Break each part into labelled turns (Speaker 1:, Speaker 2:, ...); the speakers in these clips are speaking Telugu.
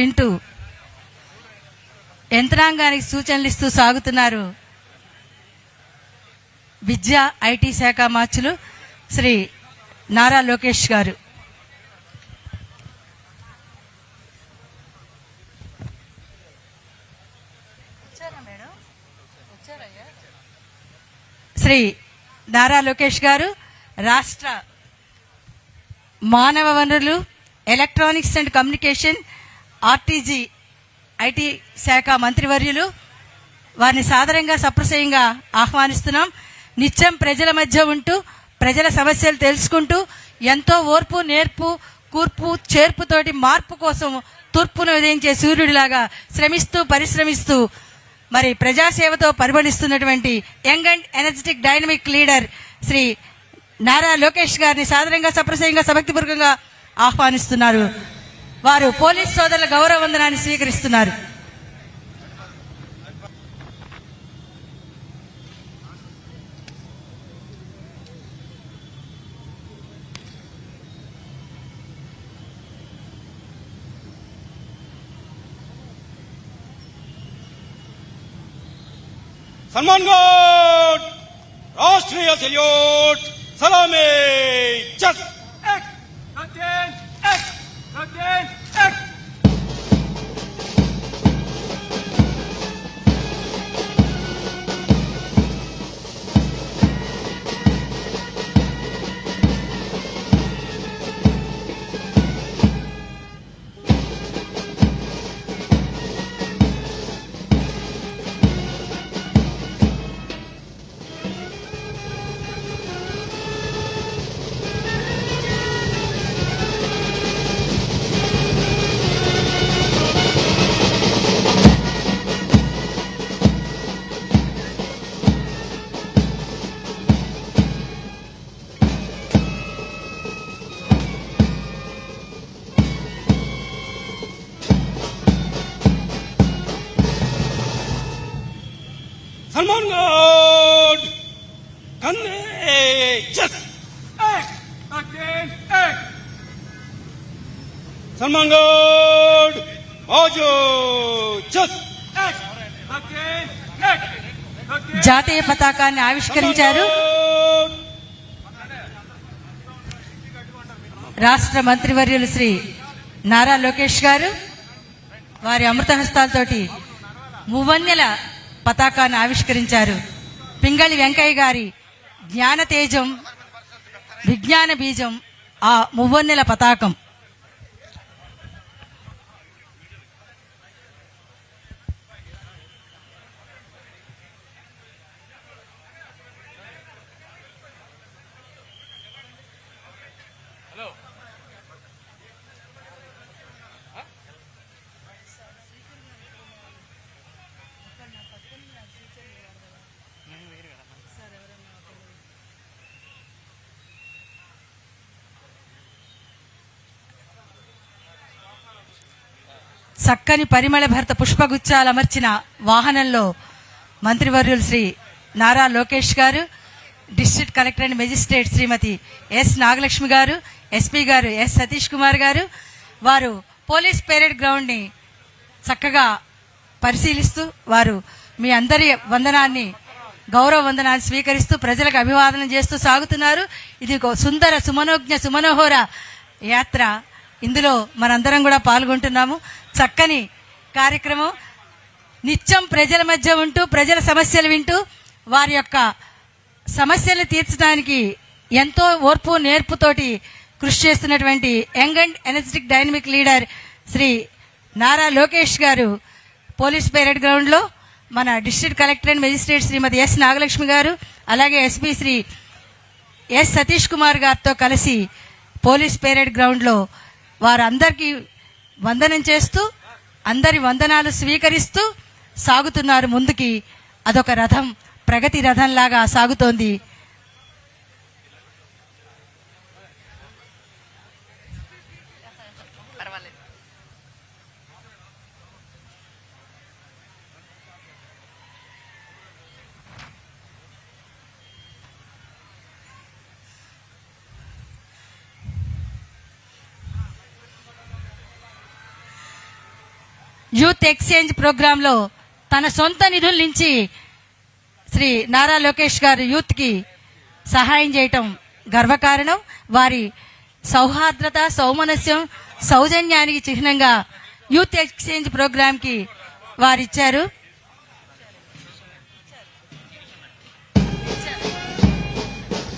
Speaker 1: వింటూ యంత్రాంగానికి సూచనలు ఇస్తూ సాగుతున్నారు. విద్యా ఐటీ శాఖ మార్చులు శ్రీ నారా లోకేష్ గారు. శ్రీ నారా లోకేష్ గారు రాష్ట్ర మానవ వనరులు electronics and communication RTG IT శాఖ మంత్రివర్యులు వారిని సాదరంగా సప్రసయంగా ఆహ్వానిస్తున్నాం. నిత్యం ప్రజల మధ్య ఉంటూ ప్రజల సమస్యలు తెలుసుకుంటూ ఎంతో ఓర్పు నేర్పు కూర్పు చేర్పుతోటి మార్పు కోసం తూర్పును ఉదయించే సూర్యుడిలాగా శ్రమిస్తూ పరిశ్రమిస్తూ మరి ప్రజాసేవతో పరిమళిస్తున్నటువంటి young and energetic dynamic leader Shri Nara Lokesh గారిని సాధారణంగా సప్రసయంగా సభక్తిపూర్వకంగా ఆహ్వానిస్తున్నారు. వారు పోలీస్ సోదరుల గౌరవ వందనాన్ని స్వీకరిస్తున్నారు
Speaker 2: सलमान गौड राष्ट्रीय सल्यूट सलामी जस सलमान गौड बाजू जस एक Captain, एक Captain,
Speaker 1: జాతీయ పతాకాన్ని ఆవిష్కరించారు
Speaker 2: गौड
Speaker 1: రాష్ట్ర మంత్రివర్యులు శ్రీ నారా లోకేష్ గారు వారి అమృత హస్తాలతోటి మువన్నెల పతాకాన్ని ఆవిష్కరించారు పింగళి వెంకయ్య గారి జ్ఞాన తేజం విజ్ఞాన బీజం ఆ మువ్వన్నెల పతాకం చక్కని పరిమళ భర్త పుష్పగుచ్చాలు అమర్చిన వాహనంలో మంత్రివర్యులు Shri Nara Lokesh garu district collector and magistrate Shrimati S Nagalakshmi garu SP garu yes Satish Kumar గారు వారు పోలీస్ పెరేడ్ గ్రౌండ్ని చక్కగా పరిశీలిస్తూ వారు మీ అందరి వందనాన్ని గౌరవ వందనాన్ని స్వీకరిస్తూ ప్రజలకు అభివాదనం చేస్తూ సాగుతున్నారు. ఇది ఒక సుందర సుమనోజ్ఞ సుమనోహర యాత్ర. ఇందులో మనందరం కూడా పాల్గొంటున్నాము. చక్కని కార్యక్రమం. నిత్యం ప్రజల మధ్య ఉంటూ ప్రజల సమస్యలు వింటూ వారి యొక్క సమస్యలు తీర్చడానికి ఎంతో ఓర్పు నేర్పుతోటి కృషి చేస్తున్నటువంటి young and energetic dynamic leader Shri Nara Lokesh garu police parade గ్రౌండ్లో మన district collector and magistrate Shrimati S Nagalakshmi garu అలాగే ఎస్పీ శ్రీ ఎస్ సతీష్ కుమార్ గారితో కలిసి పోలీస్ పెరేడ్ గ్రౌండ్లో వారందరికీ వందనం చేస్తూ అందరి వందనాలు స్వీకరిస్తూ సాగుతున్నారు ముందుకి. అదొక రథం ప్రగతి రథంలాగా సాగుతోంది. యూత్ ఎక్స్చేంజ్ ప్రోగ్రాంలో తన సొంత నిధుల నుంచి శ్రీ నారా లోకేష్ గారు యూత్కి సహాయం చేయటం గర్వకారణం. వారి సౌహార్ద్రత సౌమనస్యం సౌజన్యానికి చిహ్నంగా యూత్ ఎక్స్చేంజ్ ప్రోగ్రాంకి వారిచ్చారు.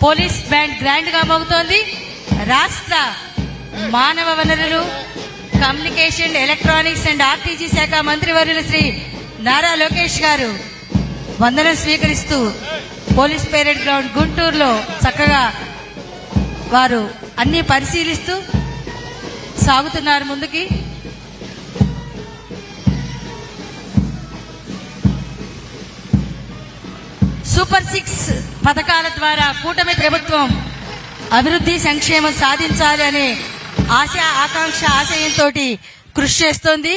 Speaker 1: పోలీస్ బ్యాండ్ గ్రాండ్గా మోగుతోంది. రాష్ట్ర మానవ వనరులు కమ్యూనికేషన్ ఎలక్ట్రానిక్స్ అండ్ ఆర్టీజీ శాఖ మంత్రివర్యులు శ్రీ నారా లోకేష్ గారు వందనం స్వీకరిస్తూ పోలీస్ పేరెడ్ గ్రౌండ్ గుంటూరులో చక్కగా వారు అన్ని పరిశీలిస్తూ సాగుతున్నారు ముందుకి. సూపర్ సిక్స్ పథకాల ద్వారా కూటమి ప్రభుత్వం అభివృద్ధి సంక్షేమం సాధించాలి అనే ఆశ ఆకాంక్ష ఆశయంతో కృషి చేస్తోంది.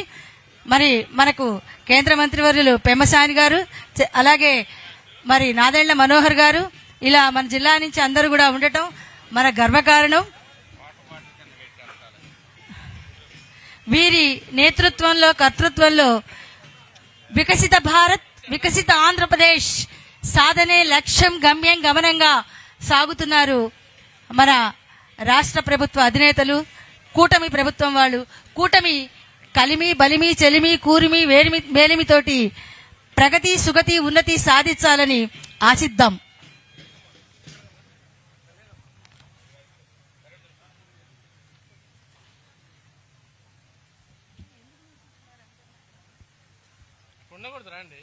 Speaker 1: మరి మనకు కేంద్ర మంత్రివర్యులు పెమ్మసాని గారు అలాగే మరి నాదెళ్ళ మనోహర్ గారు ఇలా మన జిల్లా నుంచి అందరూ కూడా ఉండటం మన గర్వకారణం వీరి నేతృత్వంలో కర్తృత్వంలో వికసిత భారత్ వికసిత ఆంధ్రప్రదేశ్ సాధనే లక్ష్యం గమ్యం గమనంగా సాగుతున్నారు మన రాష్ట్ర ప్రభుత్వ అధినేతలు. కూటమి ప్రభుత్వం వాళ్ళు కూటమి కలిమి బలిమి చెలిమి కూరిమి వేలిమి మేలిమితోటి ప్రగతి సుగతి ఉన్నతి సాధించాలని ఆశిద్దాం.
Speaker 3: ఉండకూడదు రండి.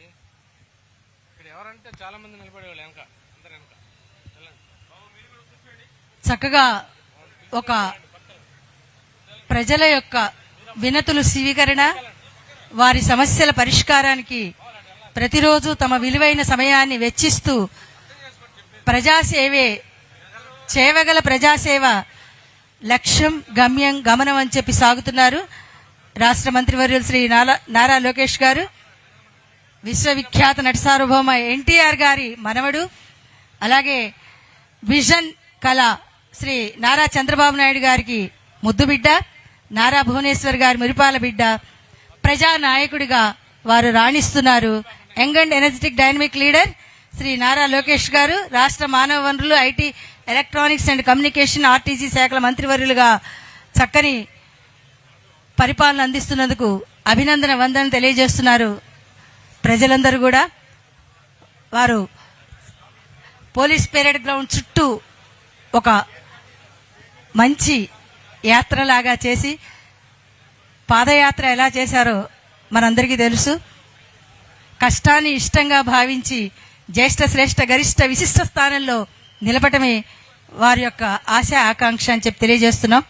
Speaker 3: ఇక్కడ ఎవరంటే చాలా మంది నిలబడేవాళ్ళు వెనక అందరు వెనక. వెళ్ళండి.
Speaker 1: చక్కగా ఒక ప్రజల యొక్క వినతులు స్వీకరణ వారి సమస్యల పరిష్కారానికి ప్రతిరోజు తమ విలువైన సమయాన్ని వెచ్చిస్తూ ప్రజాసేవే చేవగల ప్రజాసేవ లక్ష్యం గమ్యం గమనం అని చెప్పి సాగుతున్నారు రాష్ట్ర మంత్రివర్యులు శ్రీ నారా లోకేష్ గారు. విశ్వవిఖ్యాత నటి సార్వభౌమ ఎన్టీఆర్ గారి మనవడు అలాగే విజన్ కళ శ్రీ నారా చంద్రబాబు నాయుడు గారికి ముద్దు బిడ్డ నారా భువనేశ్వర్ గారి మురిపాల బిడ్డ ప్రజా నాయకుడిగా వారు రాణిస్తున్నారు. Young and energetic dynamic leader Shri Nara Lokesh garu రాష్ట్ర మానవ వనరులు IT electronics and communication RTC శాఖల మంత్రివర్యులుగా చక్కని పరిపాలన అందిస్తున్నందుకు అభినందన వందన తెలియజేస్తున్నారు ప్రజలందరూ కూడా. వారు పోలీస్ పెరేడ్ గ్రౌండ్ చుట్టూ ఒక మంచి యాత్రలాగా చేసి పాదయాత్ర ఎలా చేశారో మనందరికీ తెలుసు. కష్టాన్ని ఇష్టంగా భావించి జ్యేష్ఠ శ్రేష్ఠ గరిష్ట విశిష్ట స్థానంలో నిలబడమే వారి యొక్క ఆశ ఆకాంక్ష అని చెప్పి తెలియజేస్తున్నాం.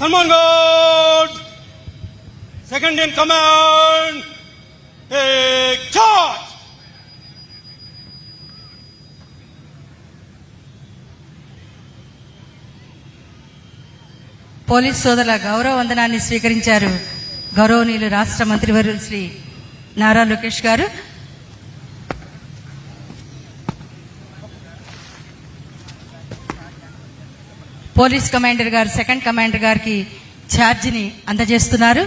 Speaker 2: Salman God, second in command take
Speaker 1: police సోదరుల గౌరవ వందనాన్ని స్వీకరించారు గౌరవనీయులు రాష్ట్ర మంత్రివర్యులు Shri Nara Lokesh garu. Police commander garu second commander గారికి ఛార్జిని అందజేస్తున్నారు.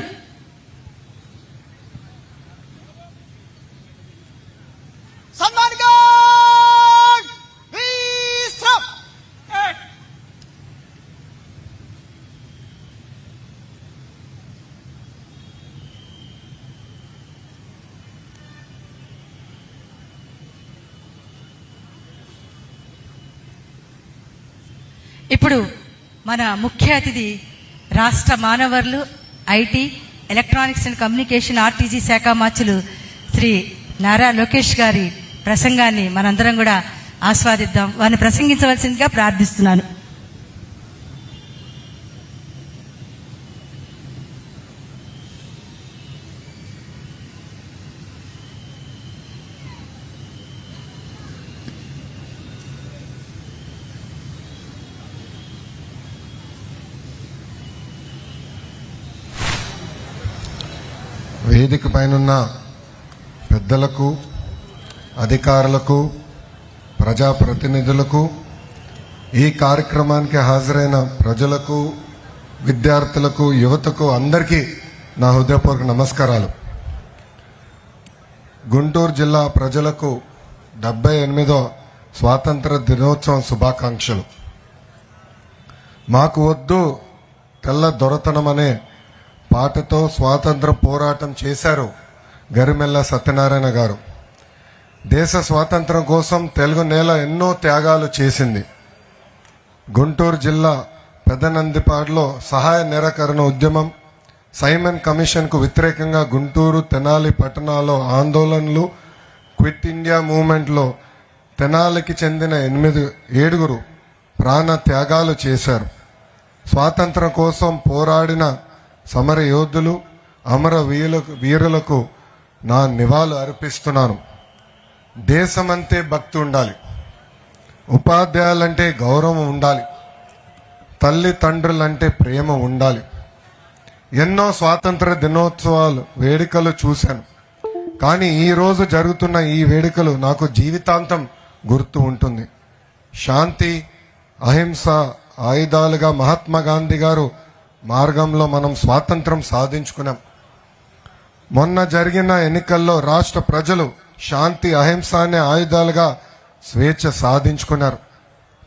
Speaker 1: ఇప్పుడు మన ముఖ్య అతిథి రాష్ట్ర మానవర్లు IT electronics and communication RTG శాఖ మార్చులు శ్రీ నారా లోకేష్ గారి ప్రసంగాన్ని మనందరం కూడా ఆస్వాదిద్దాం. వారిని ప్రసంగించవలసిందిగా ప్రార్థిస్తున్నాను.
Speaker 4: వేదిక పైనున్న పెద్దలకు అధికారులకు ప్రజాప్రతినిధులకు ఈ కార్యక్రమానికి హాజరైన ప్రజలకు విద్యార్థులకు యువతకు అందరికీ నా హృదయపూర్వక నమస్కారాలు. గుంటూరు జిల్లా ప్రజలకు డెబ్బై ఎనిమిదో స్వాతంత్ర దినోత్సవం శుభాకాంక్షలు. మాకు వద్దు తెల్ల దొరతనం అనే పాటతో స్వాతంత్ర పోరాటం చేశారు గరిమెల్ల సత్యనారాయణ గారు. దేశ స్వాతంత్రం కోసం తెలుగు నేల ఎన్నో త్యాగాలు చేసింది. గుంటూరు జిల్లా పెదనందిపాడులో సహాయ నిరాకరణ ఉద్యమం సైమన్ కమిషన్కు వ్యతిరేకంగా గుంటూరు తెనాలి పట్టణాల్లో ఆందోళనలు క్విట్ ఇండియా మూవ్మెంట్లో తెనాలికి చెందిన ఎనిమిది ఏడుగురు ప్రాణ త్యాగాలు చేశారు. స్వాతంత్రం కోసం పోరాడిన సమర యోధులు అమర వీరులకు వీరులకు నా నివాళులు అర్పిస్తున్నాను. దేశమంతే భక్తి ఉండాలి. ఉపాధ్యాయులంటే గౌరవం ఉండాలి. తల్లిదండ్రులంటే ప్రేమ ఉండాలి. ఎన్నో స్వాతంత్ర దినోత్సవాలు వేడుకలు చూశాను. కానీ ఈరోజు జరుగుతున్న ఈ వేడుకలు నాకు జీవితాంతం గుర్తు ఉంటుంది. శాంతి అహింస ఆయుధాలుగా మహాత్మా గాంధీ గారు మార్గంలో మనం స్వాతంత్రం సాధించుకున్నాం. మొన్న జరిగిన ఎన్నికల్లో రాష్ట్ర ప్రజలు శాంతి అహింస అనే ఆయుధాలుగా స్వేచ్ఛ సాధించుకున్నారు.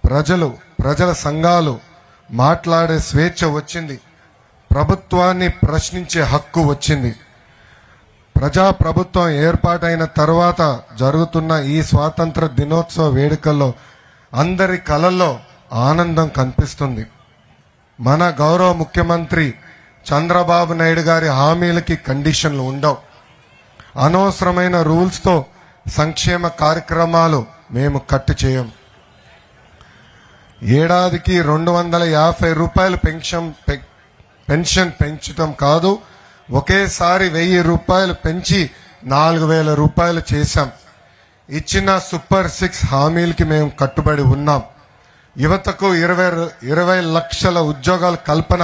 Speaker 4: ప్రజలు ప్రజల సంఘాలు మాట్లాడే స్వేచ్ఛ వచ్చింది. ప్రభుత్వాన్ని ప్రశ్నించే హక్కు వచ్చింది. ప్రజా ప్రభుత్వం ఏర్పాటైన తర్వాత జరుగుతున్న ఈ స్వాతంత్ర దినోత్సవ వేడుకల్లో అందరి కళల్లో ఆనందం కనిపిస్తుంది. మన గౌరవ ముఖ్యమంత్రి చంద్రబాబు నాయుడు గారి హామీలకి కండిషన్లు ఉండవు. అనవసరమైన రూల్స్తో సంక్షేమ కార్యక్రమాలు మేము కట్టు చేయం. ఏడాదికి రెండు వందల యాభై రూపాయలు పెన్షన్ పె- పెన్షన్ పెంచడం కాదు ఒకేసారి వెయ్యి రూపాయలు పెంచి నాలుగు వేల రూపాయలు చేశాం. ఇచ్చిన సూపర్ సిక్స్ హామీలకి మేము కట్టుబడి ఉన్నాం. యువతకు ఇరవై ఇరవై లక్షల ఉద్యోగాల కల్పన